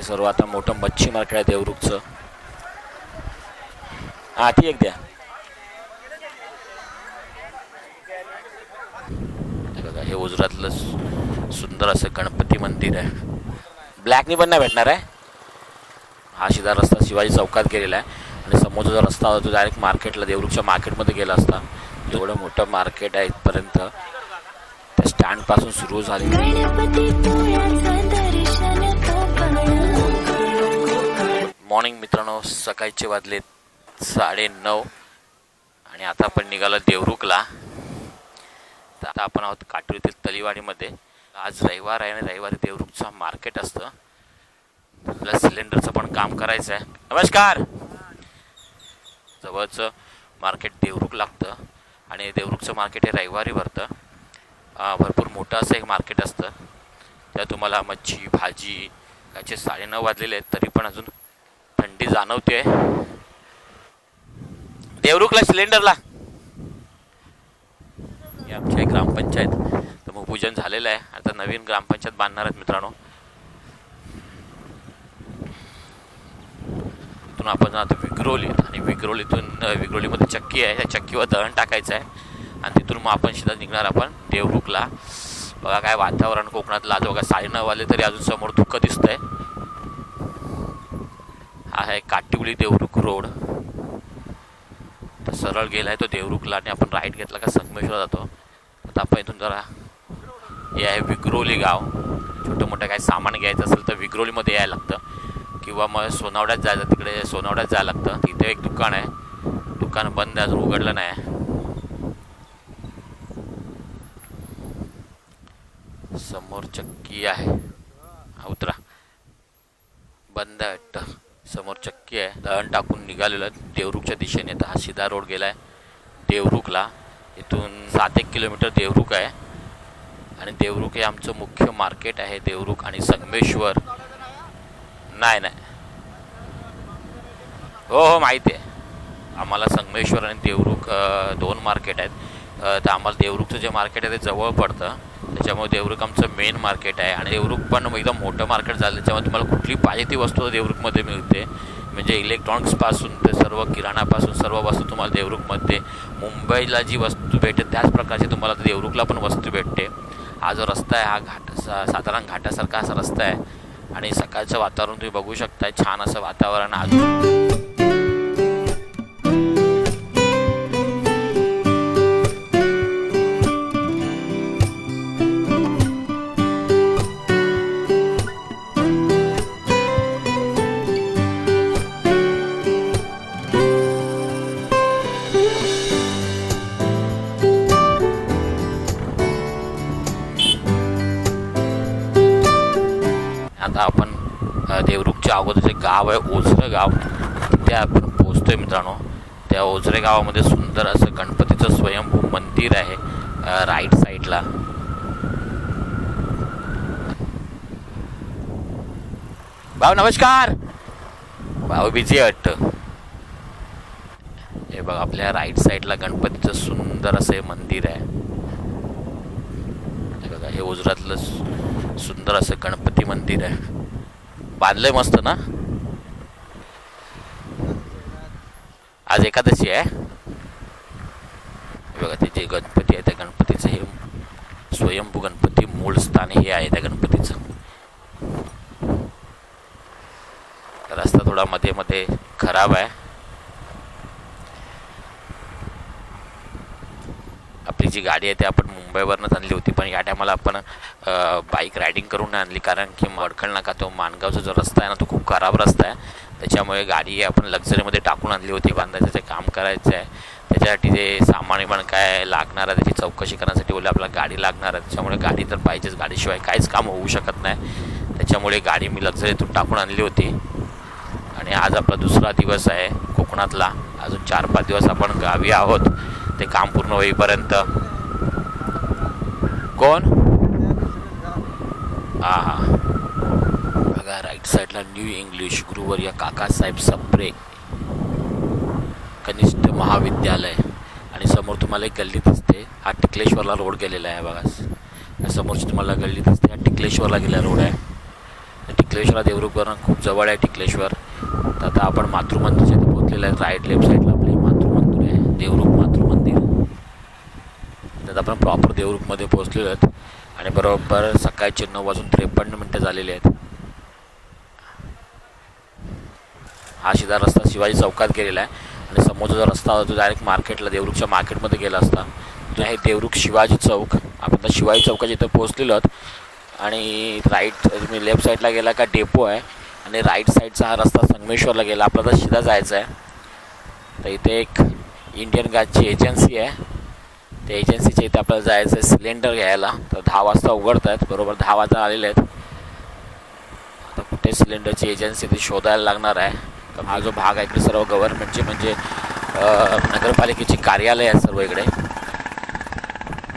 हे सर्व आता मोठं मच्छी मार्केट आहे देवरुखचं. हा ती एक द्या. बघा हे ओझरातलं सुंदर असं गणपती मंदिर आहे. ब्लॅकनी पण नाही भेटणार आहे. हा शिधा रस्ता शिवाजी चौकात गेलेला आहे. आणि समोरचा जो रस्ता होता तो डायरेक्ट मार्केटला देवरुखच्या मार्केटमध्ये गेला असता. एवढं मोठं मार्केट आहे इथपर्यंत. त्या स्टँडपासून सुरू झाले. मॉर्निंग मित्रांनो सकाळचे वाजले साडे नऊ आणि आता आपण निघालो देवरुखला. तर आता आपण आहोत काटोलीतील तलीवाडीमध्ये. आज रविवार आहे आणि रविवारी देवरुखचं मार्केट असतं. आपल्याला सिलेंडरचं पण काम करायचं आहे नमस्कार! जवळचं मार्केट देवरुख लागतं आणि देवरुखचं मार्केट हे रविवारी भरतं. भरपूर मोठं असं एक मार्केट असतं. त्या तुम्हाला मच्छी भाजी याचे साडेनऊ वाजलेले आहेत तरी पण अजून जाणवते. देवरुखला सिलेंडरला. ही आमची ग्रामपंचायत. तर मग पूजन झालेलं आहे. आता नवीन ग्रामपंचायत बांधणार आहेत मित्रांनो. इथून आपण आता विक्रोलीत आणि विक्रोलीतून विक्रोलीमध्ये चक्की आहे. त्या चक्कीवर दळण टाकायचं आहे. आणि तिथून मग आपण शेतात निघणार आपण देवरुखला बघा काय वातावरण कोकणातलं आज बघा. साडेनऊ वाजले तरी अजून समोर धुकं दिसतंय. आहे काटिवली देवरुख रोड. तर सरळ गेला आहे तो देवरुखला आणि आपण राईट घेतला का संगमेश्वर जातो. आता आपण इथून जरा हे आहे विक्रोली गाव. छोटं मोठं काही सामान घ्यायचं असेल तर विक्रोलीमध्ये यायला लागतं. किंवा मग सोनावड्यात जायचं तिकडे सोनावड्यात जायला लागतं. तिथे एक दुकान आहे. दुकान बंद आहे अजून उघडलं नाही समोर चक्की आहे. उतरा. बंद आहे वाटतं. समोर चक्की आहे दळण टाकून निघालेलं आहे देवरुखच्या दिशेने. तर हा सिधा रोड गेला आहे देवरुखला. इथून सात एक किलोमीटर देवरुख आहे. आणि देवरुख हे आमचं मुख्य मार्केट आहे. देवरुख आणि संगमेश्वर. नाही नाही. हो हो माहिती आहे. आम्हाला संगमेश्वर आणि देवरुख दोन मार्केट आहेत. तर आम्हाला देवरुखचं जे मार्केट आहे ते जवळ पडतं. त्याच्यामुळे देवरुख आमचं मेन मार्केट आहे. आणि देवरुख पण एकदम मोठं मार्केट झालं त्याच्यामुळे तुम्हाला कुठली पाहिजे ती वस्तू देवरुखमध्ये मिळते. म्हणजे इलेक्ट्रॉनिक्सपासून ते सर्व किराणापासून सर्व वस्तू तुम्हाला देवरुखमध्ये. मुंबईला जी वस्तू भेटते त्याच प्रकारची तुम्हाला देवरुखला पण वस्तू भेटते. हा जो रस्ता आहे हा घाट सा साधारण घाटासारखा असा रस्ता आहे. आणि सकाळचं वातावरण तुम्ही बघू शकताय छान असं वातावरण आज अ, अगोदर जे गाव आहे ओझरं गाव त्या आपण पोहोचतोय मित्रांनो. त्या ओझरे गावामध्ये सुंदर असं गणपतीचं स्वयंभू मंदिर आहे राईट साईडला भाऊ नमस्कार! भाऊ बिझी आहे हे बघा आपल्या राईट साईडला गणपतीचं सुंदर असं हे मंदिर आहे. हे बघा हे ओझरातलं सुंदर असं गणपती मंदिर आहे. बांधलंय मस्त ना. आज एकादशी आहे. बघा ते जे गणपती आहे त्या गणपतीचं हे स्वयंभू गणपती मूळ स्थान हे आहे त्या गणपतीचं. रस्ता थोडा मध्ये मध्ये खराब आहे. आपली जी गाडी आहे ती आपण मुंबईवरनंच आणली होती. पण या टायमाला आपण बाईक रायडिंग करून नाही आणली. कारण की मडखळ नाका तो माणगावचा जो रस्ता आहे ना तो खूप खराब रस्ता आहे. त्याच्यामुळे गाडी आपण लक्झरीमध्ये टाकून आणली होती. बांधायचं ते काम करायचं आहे. त्याच्यासाठी जे सामान पण काय लागणार आहे त्याची चौकशी करण्यासाठी बोलले आपल्याला गाडी लागणार आहे. त्याच्यामुळे गाडी तर पाहिजेच. गाडीशिवाय काहीच काम होऊ शकत नाही. त्याच्यामुळे गाडी मी लक्झरीतून टाकून आणली होती. आणि आज आपला दुसरा दिवस आहे कोकणातला. अजून चार पाच दिवस आपण गावी आहोत. ते काम पूर्ण होईपर्यंत कोण? हा बघा राईट साईडला न्यू इंग्लिश गुरुवर्य काकासाहेब सप्रे कनिष्ठ महाविद्यालय. आणि समोर तुम्हाला एक गल्ली दिसते. हा टिकलेश्वरला रोड गेलेला आहे बघा. समोरची तुम्हाला गल्ली दिसते. हा टिकलेश्वरला गेलेला रोड आहे. टिकलेश्वरला देवरुखवरून खूप जवळ आहे टिकलेश्वर. तर आता आपण मातृमंदिरच्या इथे पोहोचलेलं आहे. राईट लेफ्ट साईडला आपले मातृमंदिर आहे. देवरुख आपण प्रॉपर देवरुखमध्ये पोहोचलेलो आहेत. आणि बरोबर सकाळचे नऊ वाजून त्रेपन्न मिनटं झालेली आहेत. हा सीधा रस्ता शिवाजी चौकात गेलेला आहे. आणि समोरचा जो रस्ता होता तो डायरेक्ट मार्केटला देवरुखच्या मार्केटमध्ये गेला असता. तर हे देवरुख शिवाजी चौक. आपण तर शिवाजी चौकाच्या इथं पोहोचलेलो आहोत. आणि राईट तुम्ही लेफ्ट साईडला गेला का डेपो आहे. आणि राईट साईडचा हा रस्ता संगमेश्वरला गेला. आपला तर शिधा जायचा आहे. तर इथे एक इंडियन गॅसची एजन्सी आहे. त्या एजन्सीच्या इथे आपल्याला जायचं आहे सिलेंडर घ्यायला. तर दहा वाजता उघडत आहेत बरोबर दहा वाजता आलेले आहेत. आता कुठे सिलेंडरची एजन्सी ती शोधायला लागणार आहे. तर हा जो भाग आहे इकडे सर्व गव्हर्नमेंटचे म्हणजे नगरपालिकेची कार्यालय आहेत सर्व इकडे.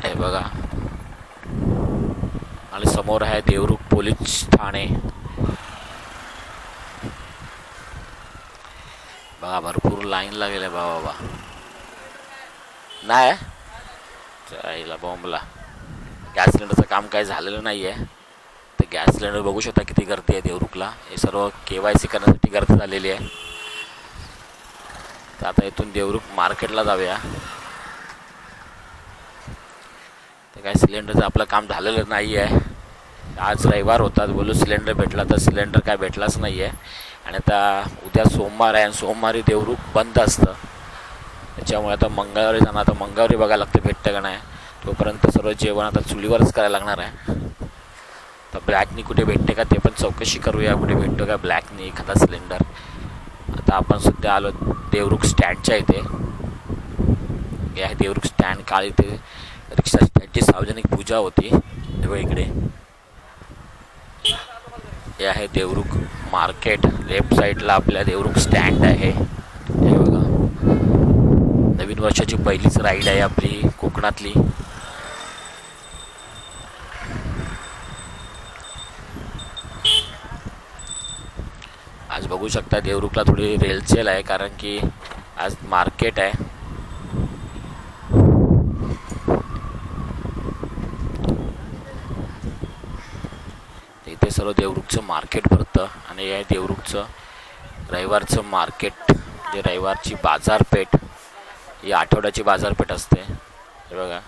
हे बघा. आणि समोर आहे देवरुख पोलीस ठाणे. बघा भरपूर लाईन लागेल आहे बाबा. नाही? नाही आईला बॉम्बला गॅस सिलेंडरचं काम काही झालेलं नाही आहे तर गॅस सिलेंडर बघू शकता किती गर्दी आहे देवरुखला. हे सर्व के वाय सी करण्यासाठी गर्दी झालेली आहे. तर आता इथून देवरुख मार्केटला जाऊया. तर काय सिलेंडरचं आपलं काम झालेलं नाही आहे आज रविवार होता बोलू सिलेंडर भेटला तर सिलेंडर काय भेटलाच नाही आहे आणि आता उद्या सोमवार आहे आणि सोमवारी देवरुख बंद असतं. त्याच्यामुळे आता मंगळवारी जाणार आता मंगळवारी बघायला लागतं भेटतं का नाही? तोपर्यंत सर्व जेवण आता चुलीवरच करायला लागणार आहे. तर ब्लॅकनी कुठे भेटते का ते पण चौकशी करूया कुठे भेटतो का ब्लॅकनी एखादा सिलेंडर. आता आपण सध्या आलो देवरुख स्टँडच्या इथे. हे आहे देवरुख स्टँड काल इथे रिक्षा स्टँडची सार्वजनिक पूजा होती. तेव्हा इकडे. हे आहे देवरुख मार्केट लेफ्ट साईडला आपल्या देवरुख स्टँड आहे. नवीन वर्षाची पहिलीच राईड आहे आपली कोकणातली. आज बघू शकता देवरुखला थोडी रेलचेल आहे कारण की आज मार्केट आहे. इथे सर्व देवरुखचं मार्केट भरतं आणि हे देवरुखचं रविवारचं मार्केट जे रविवारची बाजारपेठ ही आठवड्याची बाजारपेठ असते. हे बघा.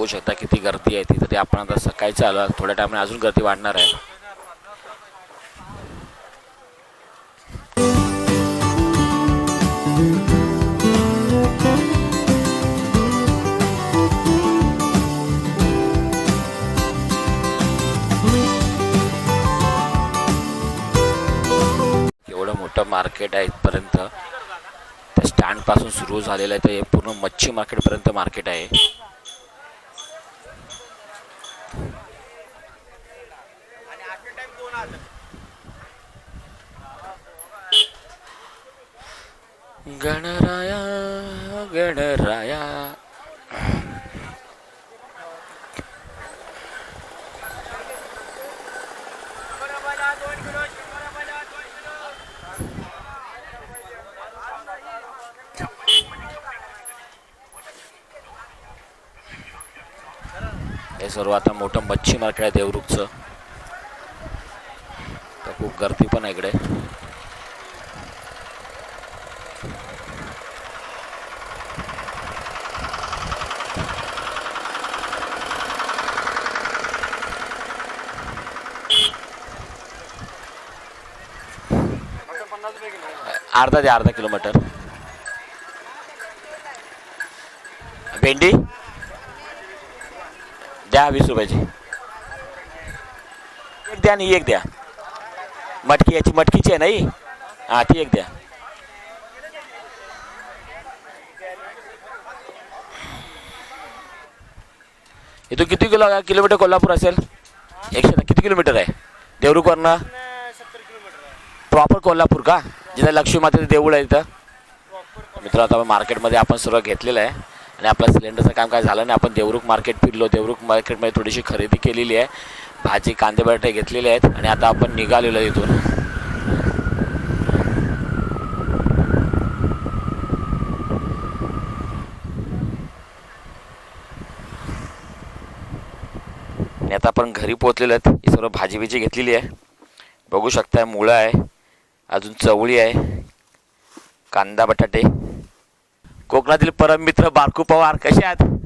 बघू शकता किती गर्दी आहे तिथं. ते आपण आता सकाळचं चालू थोड्या टायमाने अजून गर्दी वाढणार आहे. एवढं मोठं मार्केट आहे इथपर्यंत. त्या स्टँडपासून सुरू झालेलं आहे. ते पूर्ण मच्छी मार्केटपर्यंत मार्केट आहे. गणराया गणराया हे सर्व आता मोठं मच्छी मार्केट आहे देवरुखचं तर खूप गर्दी पण आहे इकडे. अर्धा ते अर्धा किलोमीटर. भेंडी? द्या वीस रुपयाची. एक द्या आणि एक द्या. मटकी याची मटकीची आहे नाही हां? ती एक द्या. इथून किती किलो किलोमीटर कोल्हापूर असेल? एकशे. किती किलोमीटर आहे? देवरुखवरनं? प्रॉपर कोल्हापूर का? जिथं लक्ष्मी मातेचं देऊळ आहे इथं. मित्र आता मार्केटमध्ये आपण सर्व घेतलेलं आहे आणि आपलं सिलेंडरचं काम काय झालं नाही. आपण देवरुख मार्केट फिरलो. देवरुख मार्केटमध्ये थोडीशी खरेदी केलेली आहे. भाजी कांदे बटाटे घेतलेले आहेत आणि आता आपण निघालेलो आहे इथून. आणि आता आपण घरी पोहोचलेलो आहेत. ही सर्व भाजी बिजी घेतलेली आहे. बघू शकताय मुळं आहे. अजून चवळी आहे. कांदा बटाटे. कोकणातील परममित्र बारकू पवार कसे आहात?